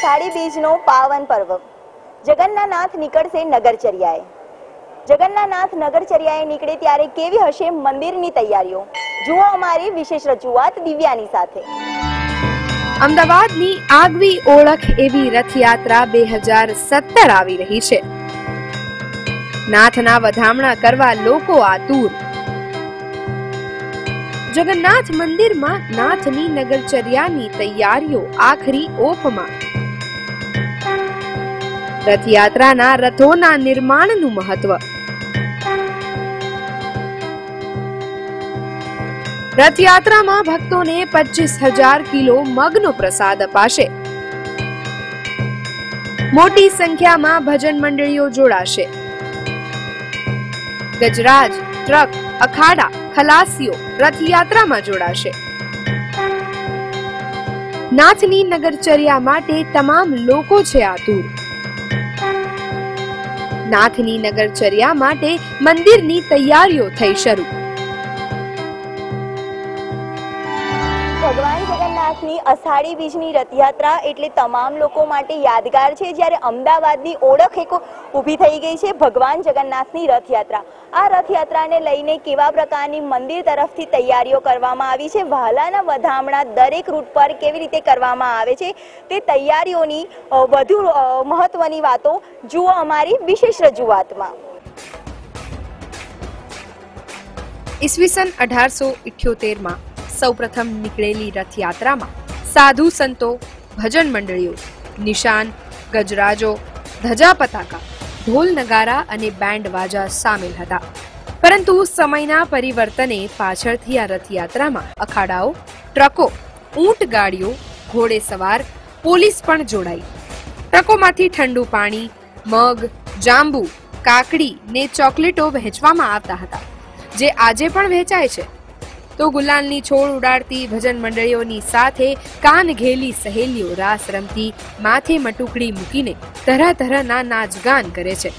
અષાઢી બીજનો પાવન પર્વ. જગન્નાથ નીકળશે નગરચર્યાએ. જગન્નાથ નગરચર્યાએ નીકળે ત્યારે કેવી હશે મંદિરની તૈયારીઓ? જુઓ અમારી વિશેષ રજૂઆત દિવ્યાની સાથે. અમદાવાદની આગવી ઓળખ એવી રથયાત્રા બે હજાર સત્તર આવી રહી છે. નાથના વધામણા કરવા લોકો આતુર. જગન્નાથ મંદિરમાં નાથની નગરચર્યાની તૈયારીઓ આખરી ઓપમાં. રથયાત્રાના રથોના નિર્માણનું મહત્વ. રથયાત્રામાં ભક્તોને પચીસ હજાર કિલો મગનો પ્રસાદ અપાશે. મોટી સંખ્યામાં ભજન મંડળીઓ જોડાશે. ગજરાજ, ટ્રક, અખાડા, ખલાસીઓ રથયાત્રામાં જોડાશે. નાથની નગરચર્યા માટે તમામ લોકો છે આતુર નાથની નગરચર્યા માટે મંદિરની તૈયારીઓ થઈ શરૂ. જગન્નાથની અષાઢી બીજની રથયાત્રા એટલે તમામ લોકો માટે યાદગાર છે, જ્યારે અમદાવાદની ઓળખ એક ઊભી થઈ ગઈ છે ભગવાન જગન્નાથની રથયાત્રા. આ રથયાત્રાને લઈને કેવા પ્રકારની મંદિર તરફથી તૈયારીઓ કરવામાં આવી છે? વહાલાના વધામણા દરેક રૂટ પર કેવી રીતે કરવામાં આવે છે? તે તૈયારીઓની વધુ મહત્વની વાતો જુઓ અમારી વિશેષ રજૂઆતમાં. ઈસવીસન અઢારસો ઇઠ્યોતેરમાં સૌપ્રથમ નીકળેલી રથયાત્રામાં સાધુ સંતો, ભજન મંડળીઓ, નિશાન, ગજરાજો, ધજા પતાકા, ઢોલ નગારા અને બેન્ડ વાજા સામેલ હતા. પરંતુ સમયના પરિવર્તને પાછળથી આ રથયાત્રામાં અખાડાઓ, ટ્રકો, ઊંટ ગાડીઓ ઘોડેસવાર પોલીસ પણ જોડાઈ. ટ્રકોમાંથી ઠંડુ પાણી, મગ, જાંબુ, કાકડી ને ચોકલેટો વહેંચવામાં આવતા હતા, જે આજે પણ વહેંચાય છે. તો ગુલાલની છોડ ઉડાડતી ભજન મંડળીઓની સાથે કાન ઘેલી સહેલીઓ રાસ રમતી, માથે મટુકડી મૂકીને તરહ તરહના નાચગાન કરે છે.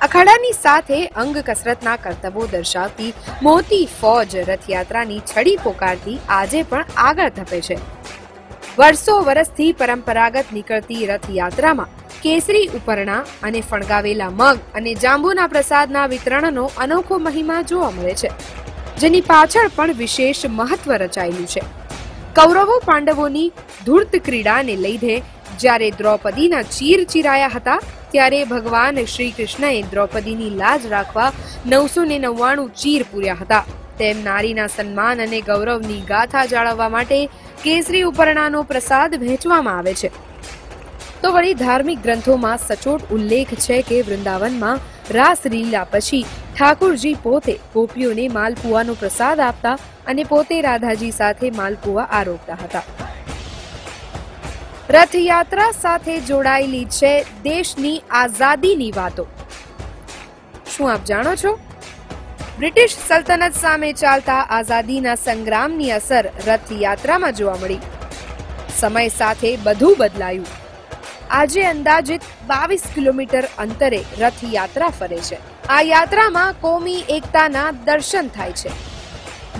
અખાડાની સાથે અંગ કસરતના કરતબો દર્શાવતી મોતી ફોજ રથયાત્રાની છડી પોકારતી આજે પણ આગળ ધપે છે. વર્ષો વર્ષથી પરંપરાગત નીકળતી રથયાત્રામાં કેસરી ઉપરણા અને ફણગાવેલા મગ અને જાંબુના પ્રસાદના વિતરણનો અનોખો મહિમા જોવા મળે છે. જેની પાછળ પણ વિશેષ મહત્વ રચાયેલું છે. કૌરવો પાંડવોની ધૂર્ત ક્રીડાને લીધે જ્યારે દ્રૌપદીના ચીર ચીરાયા હતા, ત્યારે ભગવાન શ્રી કૃષ્ણએ દ્રૌપદીની લાજ રાખવા નવસો ને નવ્વાણું ચીર પૂર્યા હતા. તેમ નારીના સન્માન અને ગૌરવની ગાથા જાળવવા માટે કેસરી ઉપરણાનો પ્રસાદ વહેંચવામાં આવે છે. તો વળી ધાર્મિક ગ્રંથોમાં સચોટ ઉલ્લેખ છે કે વૃંદાવનમાં રાસલીલા પછી ઠાકુરજી પોતે ગોપીઓને માલપુઆનો પ્રસાદ આપતા અને પોતે રાધાજી સાથે માલપુઆ આરોગતા હતા. રથયાત્રા સાથે જોડાયેલી છે દેશની આઝાદીની વાતો. શું આપ જાણો છો? બ્રિટિશ સલ્તનત સામે ચાલતા આઝાદીના સંગ્રામની અસર રથયાત્રામાં જોવા મળી. સમય સાથે બધું બદલાયું. આજે અંદાજિત બાવીસ કિલોમીટર અંતરે રથયાત્રા ફરે છે. આ યાત્રામાં કોમી એકતાના દર્શન થાય છે.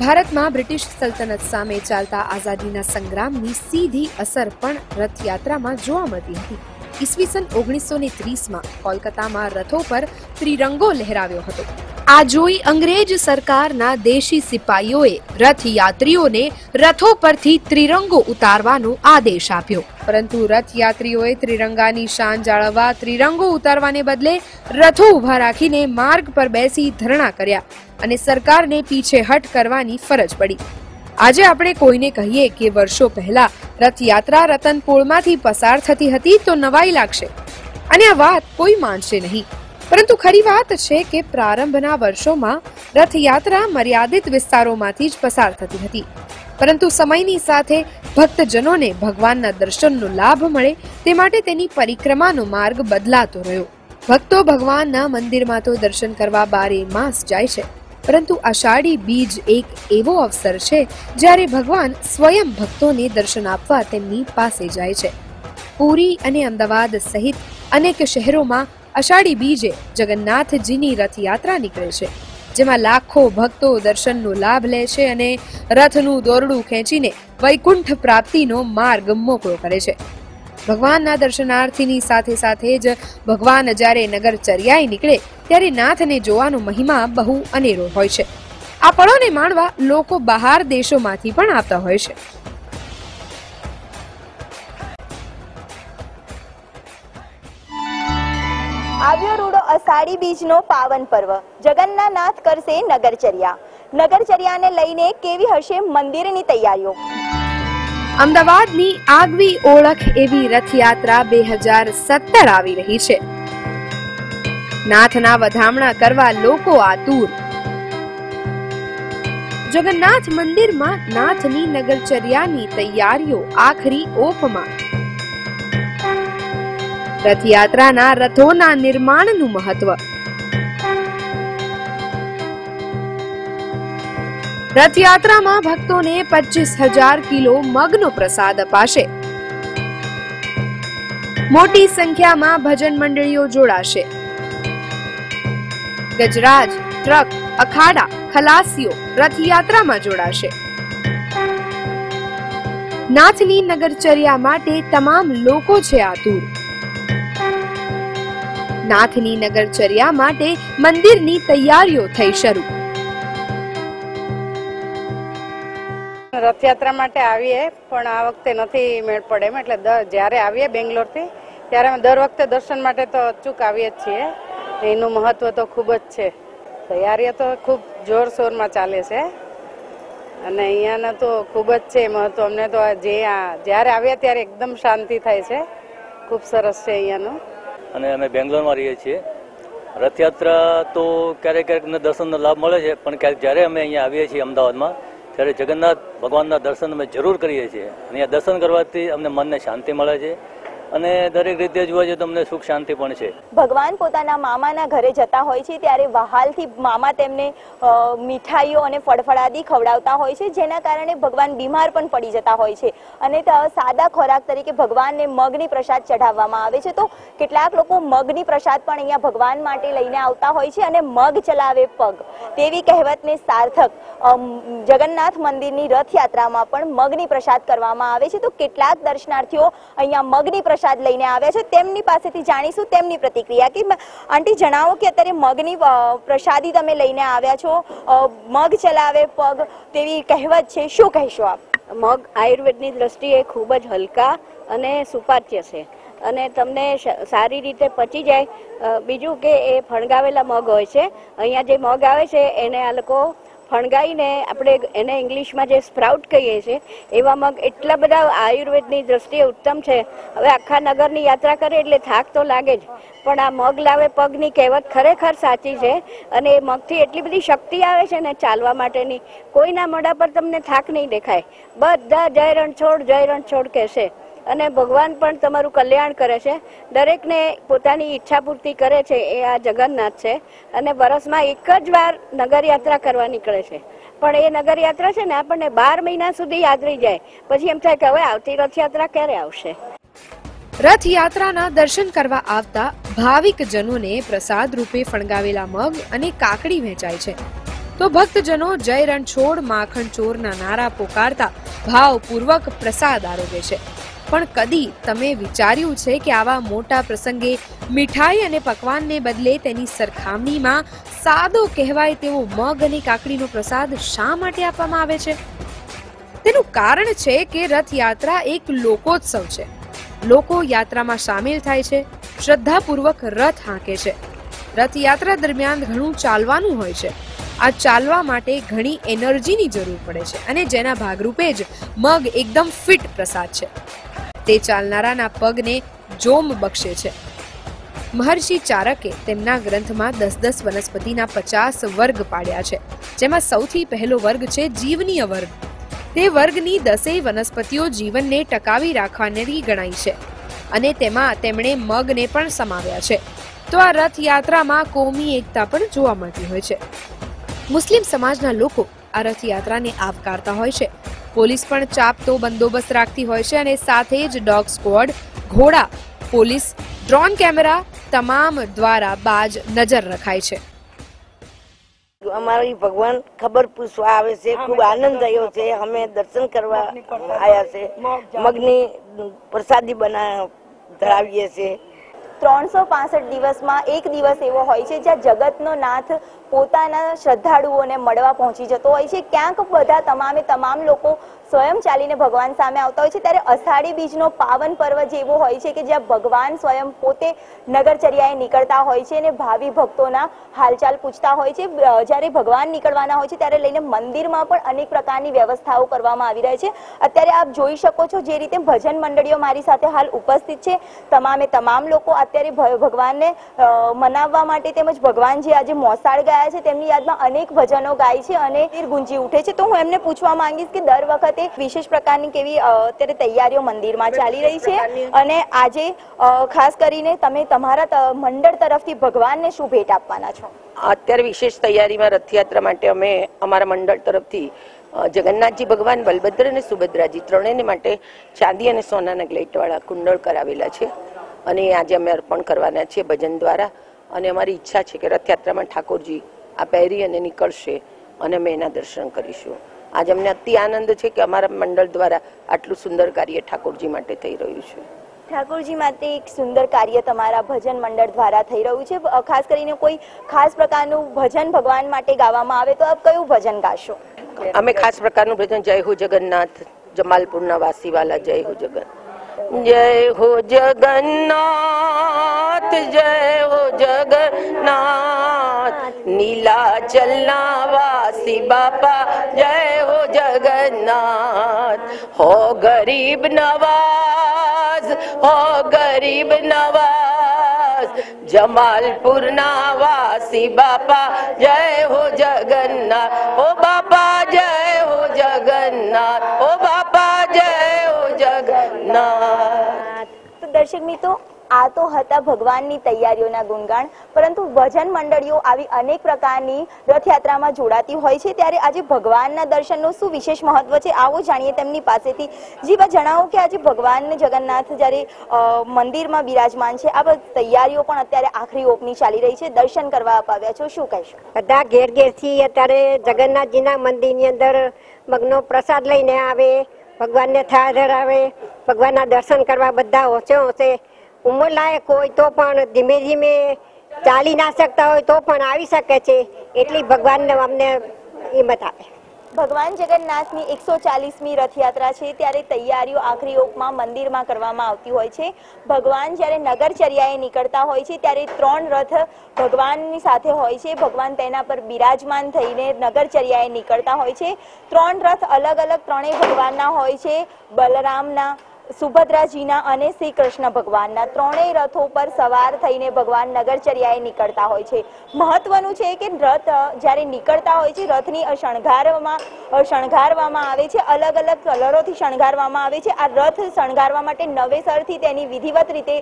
ભારતમાં બ્રિટિશ સલ્તનત સામે ચાલતા આઝાદીના સંગ્રામની સીધી અસર પણ રથયાત્રામાં જોવા મળતી હતી. ઈસવીસન ઓગણીસો ને ત્રીસમાં કોલકાતામાં રથો પર ત્રિરંગો લહેરાવ્યો હતો. આ જોઈ અંગ્રેજ સરકારના દેશી સિપાહીઓએ રથયાત્રીઓને રથો પરથી ત્રિરંગો ઉતારવાનો આદેશ આપ્યો. પરંતુ રથયાત્રીઓએ ત્રિરંગાની શાન જાળવવા ત્રિરંગો ઉતારવાને બદલે રથો ઊભા રાખીને માર્ગ પર બેસી ધરણા કર્યા અને સરકારને પીછેહટ કરવાની ફરજ પડી. આજે આપણે કોઈને કહીએ કે વર્ષો પહેલા રથયાત્રા રતનપોળમાંથી પસાર થતી હતી તો નવાઈ લાગશે. અને આ વાત કોઈ માનશે નહીં. પરંતુ ખરી વાત છે કે પ્રારંભના વર્ષોમાં રથયાત્રા મર્યાદિત વિસ્તારોમાંથી જ પસાર થતી હતી. પરંતુ સમયની સાથે ભક્તજનોને ભગવાનના દર્શનનો લાભ મળે તે માટે તેની પરિક્રમાનો માર્ગ બદલાતો રહ્યો. ભક્તો ભગવાનના મંદિરમાં તો દર્શન કરવા બારે માસ જાય છે. પરંતુ અષાઢી બીજ એક એવો અવસર છે જ્યારે ભગવાન સ્વયં ભક્તોને દર્શન આપવા તેમની પાસે જાય છે. પુરી અને અમદાવાદ સહિત અનેક શહેરોમાં અષાઢી બીજે જગન્નાથજીની રથયાત્રા નીકળે છે, જેમાં લાખો ભક્તો દર્શનનો લાભ લે છે અને રથનું દોરડું ખેંચીને વૈકુંઠ પ્રાપ્તિનો માર્ગ મોકળો કરે છે. ભગવાનના દર્શનાર્થીની સાથે સાથે જ ભગવાન જ્યારે નગરચર્યાએ નીકળે, ત્યારે નાથને જોવાનો મહિમા બહુ અનેરો હોય છે. આ પળોને માણવા લોકો બહાર દેશોમાંથી પણ આવતા હોય છે. આવ્યો રૂડો અષાઢી બીજનો પાવન પર્વ. જગન્નાથ કરશે નગરચર્યા. નગરચર્યાને લઈને કેવી હશે મંદિરની તૈયારીઓ? અમદાવાદની આગવી ઓળખ એવી રથયાત્રા બે આવી રહી છે. નાથના વધામણા કરવા લોકો આતુર. જગન્નાથ મંદિરમાં નાથની નગરચર્યાની તૈયારીઓ આખરી ઓપમાં. રથયાત્રાના રથોના નિર્માણનું મહત્વ. રથયાત્રામાં ભક્તોને પચીસ હજાર કિલો મગનો પ્રસાદ અપાશે. મોટી સંખ્યામાં ભજન મંડળીઓ જોડાશે. ગજરાજ, ટ્રક, અખાડા, ખલાસીઓ રથયાત્રામાં જોડાશે. નાથની નગરચર્યા માટે તમામ લોકો છે આતુર નાથની નગરચર્યા માટે મંદિરની તૈયારીઓ થઈ શરૂ. રથયાત્રા માટે આવીએ, પણ આ વખતે નથી મેળ પડે એમ. એટલે જ્યારે આવીએ બેંગ્લોરથી, ત્યારે અમે દર વખતે દર્શન માટે તો અચૂક આવીએ જ છીએ. એનું મહત્વ તો ખૂબ જ છે. તૈયારીઓ તો ખૂબ જોરશોરમાં ચાલે છે. અને અહીંયાના તો ખૂબ જ છે મહત્વ. અમને તો જે જ્યારે આવીએ ત્યારે એકદમ શાંતિ થાય છે. ખૂબ સરસ છે અહીંયાનું. અને અમે બેંગ્લોરમાં રહીએ છીએ. રથયાત્રા તો ક્યારેક ક્યારેક દર્શનનો લાભ મળે છે, પણ ક્યારેક જ્યારે અમે અહીંયા આવીએ છીએ અમદાવાદમાં, ત્યારે જગન્નાથ ભગવાનના દર્શન અમે જરૂર કરીએ છીએ. અહીંયા દર્શન કરવાથી અમને મનને શાંતિ મળે છે. અને દરેક રીતે જોવા જઈએ તમને સુખ શાંતિ પણ છે. ભગવાન પોતાના મામાના ઘરે જતા હોય છે ત્યારે વહાલથી મામા તેમને મીઠાઈઓ અને ફળફળાદી ખવડાવતા હોય છે, જેના કારણે ભગવાન બીમાર પણ પડી જતા હોય છે. અને સાદા ખોરાક તરીકે ભગવાનને મગની પ્રસાદ ચઢાવવામાં આવે છે. તો કેટલાક લોકો મગની પ્રસાદ પણ અહીંયા ભગવાન માટે લઈને આવતા હોય છે અને મગ ચલાવે પગ. તેવી કહેવતને સાર્થક જગન્નાથ મંદિરની રથયાત્રામાં પણ મગની પ્રસાદ કરવામાં આવે છે. તો કેટલાક દર્શનાર્થીઓ અહીંયા મગની પ્રસાદ લઈને આવ્યા છે. તેમની પાસેથી જાણીશું તેમની પ્રતિક્રિયા કે આંટી જણાવો કે અત્યારે મગની પ્રસાદી તમે લઈને આવ્યા છો. મગ ચલાવે, પગ તેવી કહેવત છે. શું કહેશો આપ? મગ આયુર્વેદની દ્રષ્ટિએ ખૂબ જ હલકા અને સુપાચ્ય છે. અને તમને સારી રીતે પચી જાય. બીજું કે એ ફણગાવેલા મગ હોય છે. અહીંયા જે મગ આવે છે, એને આ લોકો ફણગાઈને આપણે એને ઇંગ્લિશમાં જે સ્પ્રાઉટ કહીએ છીએ એવા મગ એટલા બધા આયુર્વેદની દ્રષ્ટિએ ઉત્તમ છે. હવે આખા નગરની યાત્રા કરે એટલે થાક તો લાગે જ. પણ આ મગ લાવે પગની કહેવત ખરેખર સાચી છે અને એ મગથી એટલી બધી શક્તિ આવે છે ને ચાલવા માટેની, કોઈના મોઢા પર તમને થાક નહીં દેખાય. બધા જય રણછોડ જય રણછોડ કહેશે. અને ભગવાન પણ તમારું કલ્યાણ કરે છે. દરેકને પોતાની ઈચ્છા પૂર્તિ કરે છે એ આ જગન્નાથ છે. અને વરસમાં એક જ વાર નગરયાત્રા કરવા નીકળે છે. પણ એ નગરયાત્રા છે ને આપણને બાર મહિના સુધી યાદ રહી જાય. પછી એમ થાય કે હવે આવતી રથયાત્રા ક્યારે આવશે? રથયાત્રાના દર્શન કરવા આવતા ભાવિક જનોને પ્રસાદ રૂપે ફણગાવેલા મગ અને કાકડી વહેંચાય છે. તો ભક્તજનો જય રણછોડ માખણ ચોરના નારા પોકારતા ભાવપૂર્વક પ્રસાદ આરોગે છે. પણ કદી તમે વિચાર્યું છે કે આવા મોટા પ્રસંગે મીઠાઈ અને પકવાનને બદલે તેની સરખામણીમાં સાદો કહેવાય તેવો મગ અને કાકડીનો પ્રસાદ શા માટે આપવામાં આવે છે? તેનું કારણ છે કે રથયાત્રા એક લોકોત્સવ છે. લોકો યાત્રામાં સામેલ થાય છે. શ્રદ્ધાપૂર્વક રથ હાંકે છે. રથયાત્રા દરમિયાન ઘણું ચાલવાનું હોય છે. આ ચાલવા માટે ઘણી એનર્જીની જરૂર પડે છે અને જેના ભાગરૂપે જ મગ એકદમ ફિટ પ્રસાદ છે. તે ચાલનારાના પગને જોમ બક્ષે છે. મહર્ષિ ચારકે તેમના ગ્રંથમાં દસ દસ વનસ્પતિના પચાસ વર્ગ પાડ્યા છે, જેમાં સૌથી પહેલો વર્ગ છે જીવનીય વર્ગ. તે વર્ગની દસેય વનસ્પતિઓ જીવનને ટકાવી રાખવાની ગણાય છે અને તેમાં તેમણે મગને પણ સમાવ્યા છે. તો આ રથયાત્રામાં કોમી એકતા પણ જોવા મળતી હોય છે. મુસ્લિમ સમાજના લોકો આ રથયાત્રાને આવકારતા હોય છે. પોલીસ પણ ચાપતો બંદોબસ્ત રાખતી હોય છે અને સાથે જ ડોગ સ્ક્વોડ ઘોડા પોલીસ ડ્રોન કેમેરા તમામ દ્વારા બાજ નજર રખાય છે. અમારી ભગવાન ખબર પૂછવા આવે છે ખૂબ આનંદ થયો છે. અમે દર્શન કરવા આવ્યા છે. મગની પ્રસાદી બના ધરાવીએ છીએ. ત્રણસો દિવસમાં એક દિવસ એવો હોય છે જ્યાં જગતનો નાથ પોતાના શ્રદ્ધાળુઓને મળવા પહોંચી જતો હોય છે. ક્યાંક બધા તમામે તમામ લોકો સ્વયં ચાલીને ભગવાન સામે આવતા હોય છે. ત્યારે અષાઢી બીજનો પાવન પર્વ જેવો હોય છે કે જ્યાં ભગવાન સ્વયં પોતે નગરચર્યાએ નીકળતા હોય છે અને ભાવિ ભક્તોના હાલચાલ પૂછતા હોય છે. જ્યારે ભગવાન નીકળવાના હોય છે ત્યારે લઈને મંદિરમાં પણ અનેક પ્રકારની વ્યવસ્થાઓ કરવામાં આવી રહી છે. અત્યારે આપ જોઈ શકો છો જે રીતે ભજન મંડળીઓ મારી સાથે હાલ ઉપસ્થિત છે. તમામે તમામ લોકો અત્યારે ભગવાનને મનાવવા માટે તેમજ ભગવાન જે આજે મોસાળ ગયા છે તેમની યાદમાં અનેક ભજનો ગાય છે અને ગુંજી ઉઠે છે. તો હું એમને પૂછવા માંગીશ કે દર વખતે વિશેષ પ્રકારની કેવી અત્યારે તૈયારીઓ મંદિરમાં ચાલી રહી છે અને આજે ખાસ કરીને તમે તમારા મંડળ તરફથી ભગવાનને શું ભેટ આપવાના છો? અત્યારે વિશેષ તૈયારીમાં રથયાત્રા માટે અમે અમારા મંડળ તરફથી જગન્નાથજી ભગવાન બલભદ્ર અને સુભદ્રાજી ત્રણેયને માટે ચાંદી અને સોનાના ગ્લેટવાળા કુંડળ કરાવેલા છે. અને આજે અમે અર્પણ કરવાના છીએ ભજન દ્વારા. અને અમારી ઈચ્છા છે કે રથયાત્રામાં ઠાકોરજી આ પહેરી અને નીકળશે અને અમે એના દર્શન કરીશું. આજે અમને અતિ આનંદ છે કે અમારા મંડળ દ્વારા આટલું સુંદર કાર્ય ઠાકોરજી માટે થઈ રહ્યું છે. ઠાકોરજી માટે એક સુંદર કાર્ય તમારા ભજન મંડળ દ્વારા થઈ રહ્યું છે. ખાસ કરીને કોઈ ખાસ પ્રકારનું ભજન ભગવાન માટે ગાવામાં આવે તો આપ કયું ભજન ગાશો? અમે ખાસ પ્રકારનું ભજન જય હો જગન્નાથ જમાલપુરના વાસીવાલા જય હો જગન જય હો જગન્નાથ જય હો જગન્નાથ નીલાચલના વાસી બાપા જય હો જગન્નાથ હો ગરીબ નવાઝ હો ગરીબ નવાઝ જમાલપુરના વાસી બાપા જય હો જગન્નાથ ઓ બાપા જય હો જગન્નાથ ઓ બાપા જય જગન્નાથ. તો દર્શક મિત્રો આ તો હતા ભગવાનની તૈયારીઓના ગુણગાન પરંતુ ભજન મંડળીઓ આવી અનેક પ્રકારની રથયાત્રામાં જોડાતી હોય છે. ત્યારે આજે ભગવાનના દર્શનનું શું વિશેષ મહત્વ છે આવો જાણીએ તેમની પાસેથી. જીવા જણાવો કે આજે ભગવાન જગન્નાથ જ્યારે મંદિરમાં બિરાજમાન છે આ બધી તૈયારીઓ પણ અત્યારે આખરી ઓપની ચાલી રહી છે. દર્શન કરવા અપાવ્યા છો શું કહેશો? બધા ઘેર ઘેરથી અત્યારે જગન્નાથજીના મંદિરની અંદર મગનો પ્રસાદ લઈને આવે. ભગવાનને થા ધરાવે, ભગવાનના દર્શન કરવા બધા ઓછે ઓછે. ઉંમર લાયક હોય તો પણ ધીમે ધીમે ચાલી ના શકતા હોય તો પણ આવી શકે છે. એટલી ભગવાનને અમને હિંમત આપે. ભગવાન જગન્નાથની એકસો ચાલીસમી રથયાત્રા છે, ત્યારે તૈયારીઓ આખરી ઓપમાં મંદિરમાં કરવામાં આવતી હોય છે. ભગવાન જ્યારે નગરચર્યાએ નીકળતા હોય છે, ત્યારે ત્રણ રથ ભગવાનની સાથે હોય છે. ભગવાન તેના પર બિરાજમાન થઈને નગરચર્યાએ નીકળતા હોય છે. ત્રણ રથ અલગ અલગ ત્રણેય ભગવાનના હોય છે. બલરામના સુભદ્રાજીના અને શ્રી કૃષ્ણ ભગવાનના ત્રણેય રથો પર સવાર થઈને ભગવાન નગરચર્યાએ નીકળતા હોય છે. મહત્વનું છે કે રથ જ્યારે નીકળતા હોય છે, રથની શણગારવામાં શણગારવામાં આવે છે, અલગ અલગ કલરોથી શણગારવામાં આવે છે. આ રથ શણગારવા માટે નવેસરથી તેની વિધિવત રીતે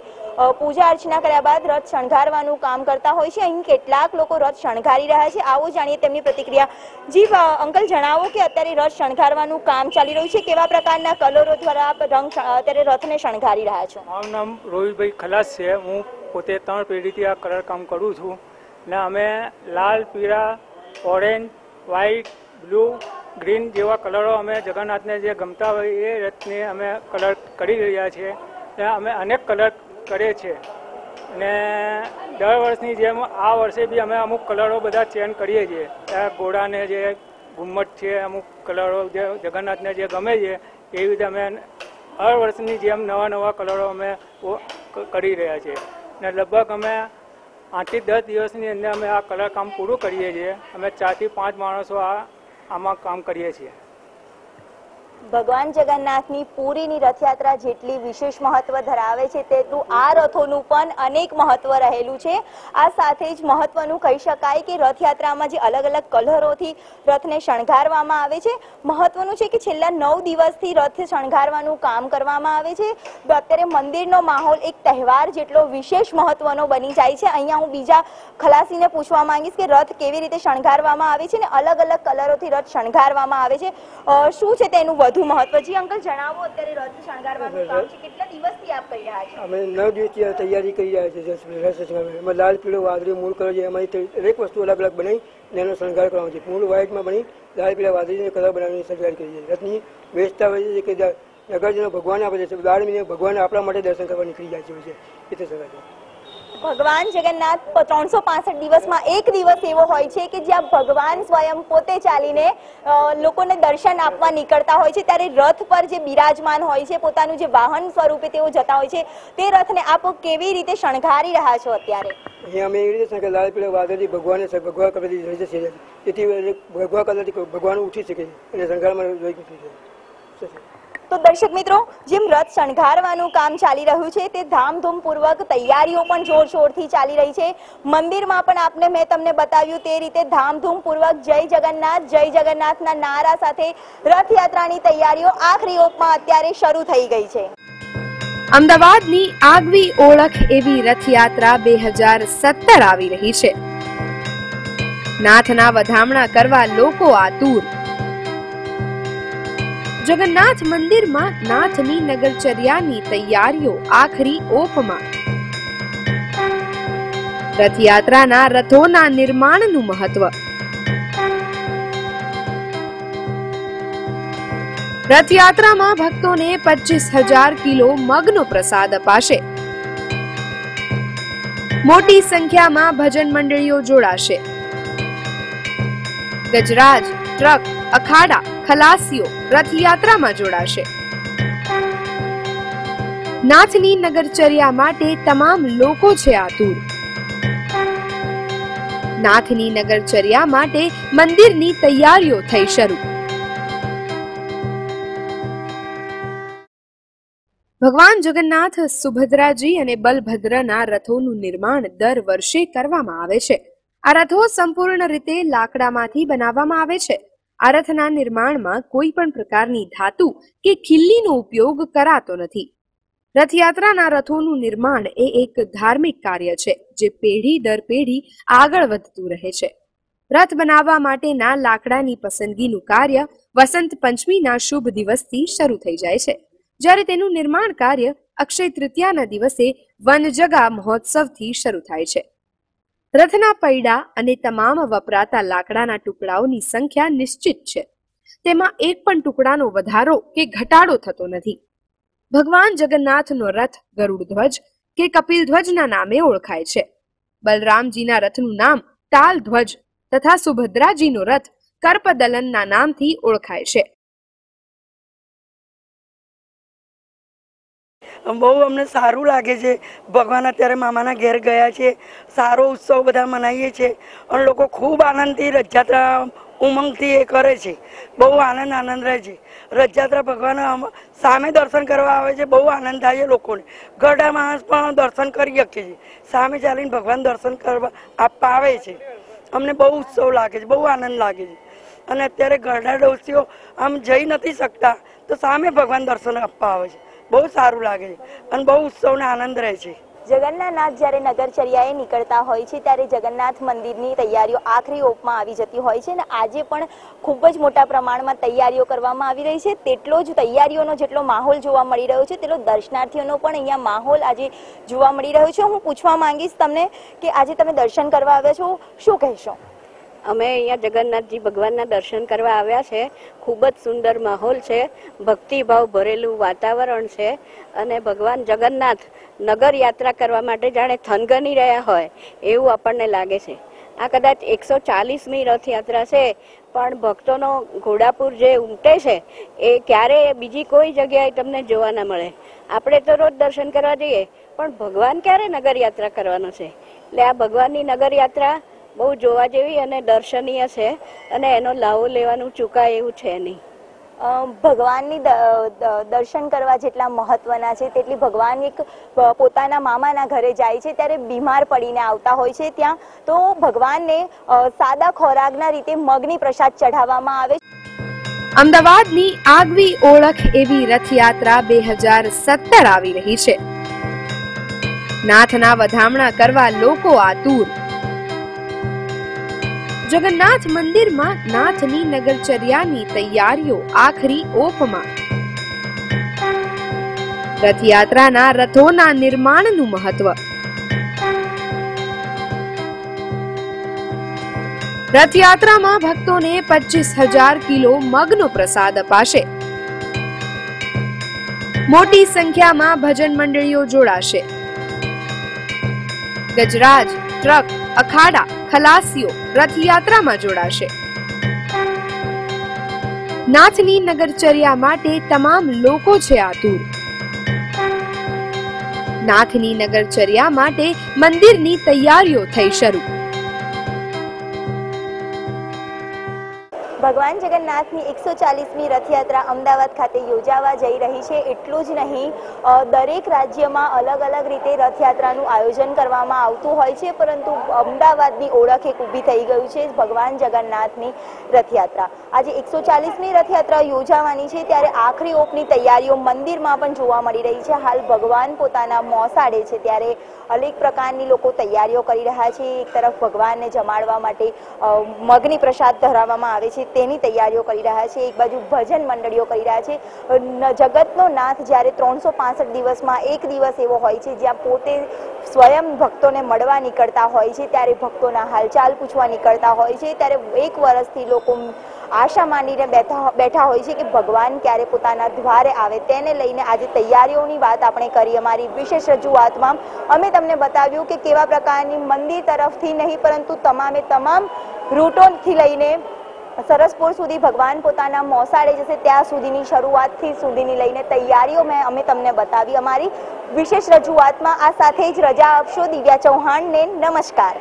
પૂજા અર્ચના કર્યા બાદ રથ શણગારવાનું કામ કરતા હોય છે. અહીં કેટલાક લોકો રથ શણગારી રહ્યા છે. આવો જાણીએ તેમની પ્રતિક્રિયા. જી અંકલ, જણાવો કે અત્યારે રથ શણગારવાનું કામ ચાલી રહ્યું છે. કેવા પ્રકારના કલરો દ્વારા રંગ અત્યારે રથને શણગારી રહ્યા છો. મારું નામ રોહિતભાઈ ખલાસ છે. હું પોતે ત્રણ પેઢીથી આ કલર કામ કરું છું ને અમે લાલ, પીળા, ઓરેન્જ, વ્હાઈટ, બ્લુ, ગ્રીન જેવા કલરો અમે જગન્નાથને જે ગમતા હોય એ રથને અમે કલર કરી રહ્યા છીએ ને અમે અનેક કલર કરીએ છીએ ને દર વર્ષની જેમ આ વર્ષે બી અમે અમુક કલરો બધા ચેન્જ કરીએ છીએ. ઘોડાને જે ઘુમ્મટ છે, અમુક કલરો જે જગન્નાથને જે ગમે છે એવી રીતે અમે હર વર્ષની જેમ નવા નવા કલરો અમે કરી રહ્યા છીએ. ને લગભગ અમે આઠથી દસ દિવસની અંદર અમે આ કલર કામ પૂરું કરીએ છીએ. અમે ચારથી પાંચ માણસો આ, આમાં કામ કરીએ છીએ. ભગવાન જગન્નાથની પુરીની રથયાત્રા જેટલી વિશેષ મહત્વ ધરાવે છે, તેટલું આ રથોનું પણ અનેક મહત્વ રહેલું છે. આ સાથે જ મહત્વનું કહી શકાય કે રથયાત્રામાં જે અલગ અલગ કલરોથી રથને શણગારવામાં આવે છે. મહત્વનું છે કે છેલ્લા નવ દિવસથી રથ શણગારવાનું કામ કરવામાં આવે છે. અત્યારે મંદિરનો માહોલ એક તહેવાર જેટલો વિશેષ મહત્વનો બની જાય છે. અહીંયા હું બીજા ખલાસીને પૂછવા માંગીશ કે રથ કેવી રીતે શણગારવામાં આવે છે ને અલગ અલગ કલરોથી રથ શણગારવામાં આવે છે. શું છે તેનું વધુ વધુ મહત્વ. છે અંકલ જણાવો અત્યારે રથ શણગારવાનું કામ છે. કેટલા દિવસથી આપ કરી રહ્યા છો? અમે નવ દિવસથી તૈયારી કરી રહ્યા છીએ રસ શણગાર એમાં લાલ પીળો વાદળી મૂળ કલર છે એમાંથી દરેક વસ્તુ અલગ અલગ બનાવી એનો શણગાર કરવાનો છે. મૂળ વ્હાઇટમાં બની લાલ પીળા વાદળીને કલર બનાવીને શણગાર કરીએ છીએ રથની વેચતા હોય છે કે નગરજનો ભગવાન આપે છે બાર મહિને ભગવાન આપણા માટે દર્શન કરવા નીકળી જાય છે હોય છે. એ તો શણગાર છે. ભગવાન જગન્નાથ ત્રણસો પાસઠ દિવસમાં એક દિવસ એવો હોય છે કે જ્યાં ભગવાન સ્વયં પોતે ચાલીને લોકોને દર્શન આપવા નીકળતા હોય છે. ત્યારે રથ પર જે બિરાજમાન હોય છે, પોતાનું જે વાહન સ્વરૂપે તેઓ જતા હોય છે, તે રથને આપ કેવી રીતે શણગારી રહ્યા છો અત્યારે? અમે એવી રીતે કે લાલ પીળો વાદળથી ભગવાને સ- ભગવા કલરથી જોઈ છે તેથી ભગવા કલરથી ભગવાન ઉઠી શકે અને શણગારમાં જોઈ શકે છે તો દર્શક મિત્રો, જેમ રથ શણગારવાનું કામ ચાલી રહ્યું છે, તે ધામધૂમપૂર્વક તૈયારીઓ પણ જોરશોરથી ચાલી રહી છે. મંદિરમાં પણ આપને મેં તમને બતાવ્યું તે રીતે ધામધૂમપૂર્વક જય જગન્નાથ, જય જગન્નાથના નારા સાથે રથયાત્રાની તૈયારીઓ આખરી ઓપમાં અત્યારે શરૂ થઈ ગઈ છે. અમદાવાદની આગવી ઓળખ એવી રથયાત્રા બે હજાર સત્તર આવી રહી છે. નાથના વધામણા કરવા લોકો આતુર જગન્નાથ મંદિરમાં નાથની નગરચર્યાની તૈયારીઓ આખરી ઓપમાં. રથયાત્રાના રથોના નિર્માણનું મહત્વ. રથયાત્રામાં ભક્તોને પચીસ હજાર કિલો મગનો પ્રસાદ અપાશે. મોટી સંખ્યામાં ભજન મંડળીઓ જોડાશે. ગજરાજ, ટ્રક, અખાડા, ખલાસીઓ રથયાત્રામાં જોડાશે. નાથની નગરચર્યા માટે તમામ લોકો છે આતુર. નાથની નગરચર્યા માટે મંદિરની તૈયારીઓ થઈ શરૂ. ભગવાન જગન્નાથ સુભદ્રાજી અને બલભદ્રના રથોનું નિર્માણ દર વર્ષે કરવામાં આવે છે. આ રથો સંપૂર્ણ રીતે લાકડામાંથી બનાવવામાં આવે છે. આ રથના નિર્માણમાં કોઈ પણ પ્રકારની ધાતુ કે ખીલ્લીનો ઉપયોગ કરાતો નથી. રથયાત્રાના રથોનું નિર્માણ એ એક ધાર્મિક કાર્ય છે, જે પેઢી દર પેઢી આગળ વધતું રહે છે. રથ બનાવવા માટેના લાકડાની પસંદગીનું કાર્ય વસંત પંચમીના શુભ દિવસથી શરૂ થઈ જાય છે. જ્યારે તેનું નિર્માણ કાર્ય અક્ષય તૃતીયાના દિવસે વનજગા મહોત્સવથી શરૂ થાય છે. રથના પૈડા અને તમામ વપરાતા લાકડાના ટુકડાઓની સંખ્યા નિશ્ચિત છે. તેમાં એક પણ ટુકડાનો વધારો કે ઘટાડો થતો નથી. ભગવાન જગન્નાથનો રથ ગરુડધ્વજ કે કપિલ ધ્વજના નામે ઓળખાય છે. બલરામજીના રથનું નામ તાલ ધ્વજ તથા સુભદ્રાજીનો રથ કર્પદલનના નામથી ઓળખાય છે. બહુ અમને સારું લાગે છે. ભગવાન અત્યારે મામાના ઘેર ગયા છે. સારો ઉત્સવ બધા મનાવીએ છીએ અને લોકો ખૂબ આનંદથી રથયાત્રા ઉમંગથી એ કરે છે. બહુ આનંદ આનંદ રહે છે. રથયાત્રા ભગવાન સામે દર્શન કરવા આવે છે. બહુ આનંદ થાય છે લોકોને. ગરડા માણસ પણ દર્શન કરી શકે છે. સામે ચાલીને ભગવાન દર્શન કરવા આપવા આવે છે. અમને બહુ ઉત્સવ લાગે છે. બહુ આનંદ લાગે છે. અને અત્યારે ગરડા ડોસીઓ આમ જઈ નથી શકતા તો સામે ભગવાન દર્શન આપવા આવે છે. બહુ સારું લાગે છે અને બહુ ઉત્સવનો આનંદ રહે છે. જગન્નાથ જ્યારે નગરચર્યાએ નીકળતા હોય છે, ત્યારે જગન્નાથ મંદિરની તૈયારીઓ આખરી ઓપમાં આવી જતી હોય છે અને આજે પણ ખૂબ જ મોટા પ્રમાણમાં તૈયારીઓ કરવામાં આવી રહી છે. તેટલો જ તૈયારીઓનો જેટલો માહોલ જોવા મળી રહ્યો છે, તેટલો દર્શનાર્થીઓનો પણ અહીંયા માહોલ આજે જોવા મળી રહ્યો છે. હું પૂછવા માંગીશ તમને કે આજે તમે દર્શન કરવા આવ્યા છો? શું કહેશો? અમે અહીંયા જગન્નાથજી ભગવાનના દર્શન કરવા આવ્યા છે. ખૂબ જ સુંદર માહોલ છે. ભક્તિભાવ ભરેલું વાતાવરણ છે. અને ભગવાન જગન્નાથ નગર યાત્રા કરવા માટે જાણે થનગની રહ્યા હોય એવું આપણને લાગે છે. આ કદાચ એકસો ચાલીસમી રથયાત્રા છે, પણ ભક્તોનો ઘોડાપુર જે ઉમટે છે, એ ક્યારે બીજી કોઈ જગ્યાએ તમને જોવા ના મળે. આપણે તો રોજ દર્શન કરવા જઈએ, પણ ભગવાન ક્યારે નગર યાત્રા કરવાનો છે? એટલે આ ભગવાનની નગર યાત્રા બહુ જોવા જેવી અને દર્શનીય છે અને એનો લાવો લેવાનું ચૂકાય એવું છે નહીં. ભગવાનની દર્શન કરવા જેટલા મહત્વના છે તેટલી ભગવાન એક પોતાના મામાના ઘરે જાય છે ત્યારે બીમાર પડીને આવતા હોય છે ત્યાં. તો ભગવાનને સાદા ખોરાકના રીતે મગની પ્રસાદ ચઢાવવામાં આવે છે. અમદાવાદની આગવી ઓળખ એવી રથયાત્રા બે હજાર સત્તર આવી રહી છે. નાથના વધામણા કરવા લોકો આતુર જગન્નાથ મંદિરમાં નાથની નગરચર્યાની તૈયારીઓ આખરી ઓપમાં. રથયાત્રાના રથોના નિર્માણનું મહત્વ. રથયાત્રામાં ભક્તોને પચીસ હજાર કિલો મગનો પ્રસાદ અપાશે. મોટી સંખ્યામાં ભજન મંડળીઓ જોડાશે. ગજરાજ, ટ્રક અખાડા, ખલાસીઓ, રથયાત્રામાં જોડાશે. નાથની નગરચર્યા માટે તમામ લોકો છે આતુર નાથની નગરચર્યા માટે મંદિરની તૈયારીઓ થઈ શરૂ. ભગવાન જગન્નાથની એકસો ચાલીસમી રથયાત્રા અમદાવાદ ખાતે યોજાવા જઈ રહી છે. એટલું જ નહીં દરેક રાજ્યમાં અલગ અલગ રીતે રથયાત્રાનું આયોજન કરવામાં આવતું હોય છે, પરંતુ અમદાવાદની ઓળખ એક ઊભી થઈ ગયું છે ભગવાન જગન્નાથની રથયાત્રા. આજે એકસો ચાલીસમી રથયાત્રા યોજાવાની છે, ત્યારે આખરી ઓપની તૈયારીઓ મંદિરમાં પણ જોવા મળી રહી છે. હાલ ભગવાન પોતાના મોસાડે છે, ત્યારે અનેક પ્રકારની લોકો તૈયારીઓ કરી રહ્યા છે. એક તરફ ભગવાનને જમાડવા માટે મગની પ્રસાદ ધરાવવામાં આવે છે તેની તૈયારીઓ કરી રહ્યા છે. એક બાજુ ભજન મંડળીઓ કરી રહ્યા છે. જગતનો નાથ જ્યારે ત્રણસો દિવસમાં એક દિવસ એવો હોય છે, જ્યાં પોતે સ્વયં ભક્તોને મળવા નીકળતા હોય છે, ત્યારે ભક્તોના હાલચાલ પૂછવા નીકળતા હોય છે. ત્યારે એક વર્ષથી લોકો આશા માંડીને બેઠા બેઠા હોય છે કે ભગવાન ક્યારે પોતાના દ્વારે આવે. તેને લઈને આજે તૈયારીઓની વાત આપણે કરી. અમારી વિશેષ રજૂઆતમાં અમે તમને બતાવ્યું કે કેવા પ્રકારની મંદિર તરફથી નહીં, પરંતુ તમામે તમામ રૂટોથી લઈને સરસપુર સુધી ભગવાન પોતાના મોસાળે જશે, ત્યાં સુધીની શરૂઆતથી સુધીની લઈને તૈયારીઓ મેં અમે તમને બતાવી. અમારી વિશેષ રજૂઆતમાં આ સાથે જ રજા આપશો. દિવ્યા ચૌહાણને નમસ્કાર.